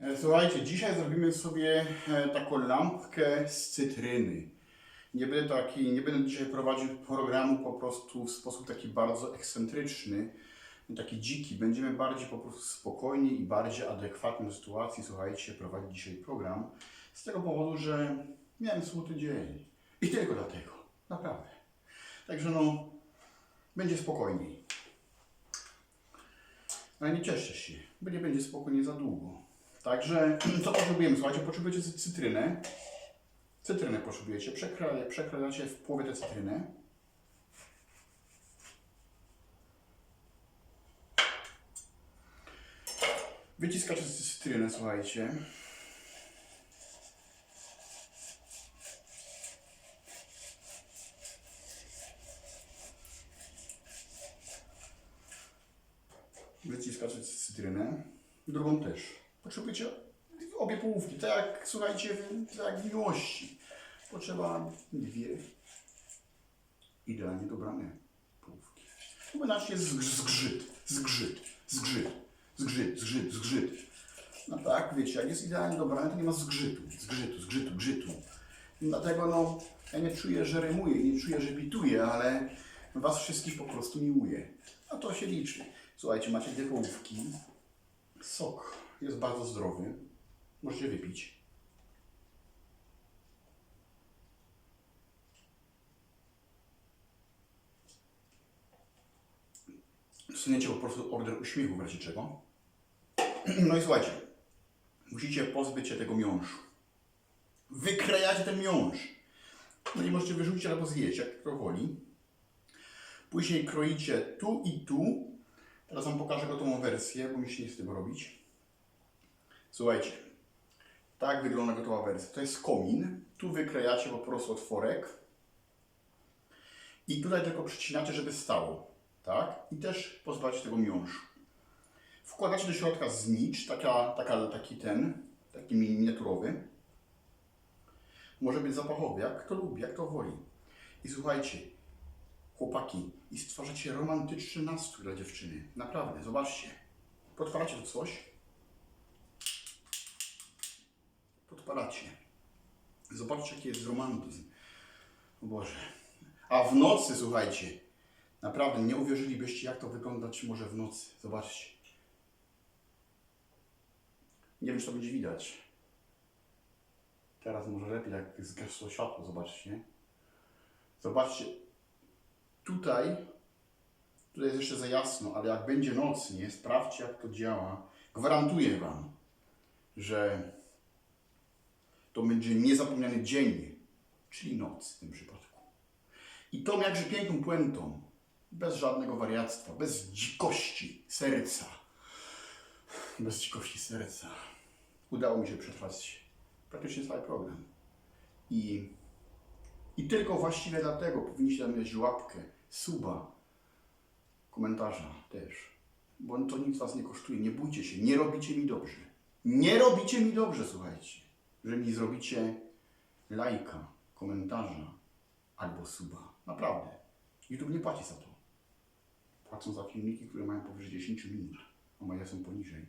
E, Słuchajcie, dzisiaj zrobimy sobie e, taką lampkę z cytryny. Nie będę, taki, nie będę dzisiaj prowadził programu po prostu w sposób taki bardzo ekscentryczny, taki dziki. Będziemy bardziej po prostu spokojni i bardziej adekwatny do sytuacji, słuchajcie, prowadzić dzisiaj program. Z tego powodu, że miałem smutny dzień. I tylko dlatego. Naprawdę. Także no, będzie spokojniej. Ale nie cieszcie się, bo nie będzie spokojnie za długo. Także co potrzebujemy? Słuchajcie, potrzebujecie cy- cytrynę. Cytrynę potrzebujecie. Przekra- w połowie tę cytrynę. Wyciskacie cy- cytrynę, słuchajcie. Wyciskacie cy- cytrynę. Drugą też. Potrzebujecie obie połówki. Tak jak, słuchajcie, tak jak w miłości. Potrzeba dwie idealnie dobrane połówki. To inaczej jest zgrz- zgrzyt, zgrzyt, zgrzyt, zgrzyt, zgrzyt, zgrzyt. No tak, wiecie, jak jest idealnie dobrane, to nie ma zgrzytu, zgrzytu, zgrzytu, grzytu. Dlatego no, ja nie czuję, że rymuję, nie czuję, że bituję, ale was wszystkich po prostu miłuję. A to się liczy. Słuchajcie, macie dwie połówki. Sok jest bardzo zdrowy. Możecie wypić. Dostaniecie po prostu order uśmiechu w razie czego. No i słuchajcie, musicie pozbyć się tego miąższu. Wykrajacie ten miąższ. No i możecie wyrzucić albo zjeść, jak kto woli. Później kroicie tu i tu. Teraz Wam pokażę gotową wersję, bo mi się nie chce tego robić. Słuchajcie, tak wygląda gotowa wersja. To jest komin. Tu wyklejacie po prostu otworek. I tutaj tylko przycinacie, żeby stało. Tak? I też pozbawicie tego miąższu. Wkładacie do środka znicz, taka, taka, taki ten, taki miniaturowy. Może być zapachowy, jak kto lubi, jak to woli. I słuchajcie, chłopaki, i stwarzacie romantyczny nastrój dla dziewczyny. Naprawdę, zobaczcie. Podpalacie tu coś. Podpalacie. Zobaczcie, jaki jest romantyzm. O Boże. A w nocy, słuchajcie, naprawdę nie uwierzylibyście, jak to wyglądać może w nocy. Zobaczcie. Nie wiem, czy to będzie widać. Teraz może lepiej, jak zgasło światło, zobaczcie. Zobaczcie, tutaj, tutaj jest jeszcze za jasno, ale jak będzie noc, nie, sprawdźcie jak to działa. Gwarantuję Wam, że to będzie niezapomniany dzień, czyli noc w tym przypadku. I tą jakże piękną puentą, bez żadnego wariactwa, bez dzikości serca, bez dzikości serca, udało mi się przetrwać praktycznie cały program. I i tylko właściwie dlatego powinniście mieć łapkę, suba, komentarza też. Bo to nic was nie kosztuje. Nie bójcie się, nie robicie mi dobrze. Nie robicie mi dobrze, słuchajcie. Że mi zrobicie lajka, komentarza albo suba. Naprawdę. YouTube nie płaci za to. Płacą za filmiki, które mają powyżej 10 minut, a moje są poniżej.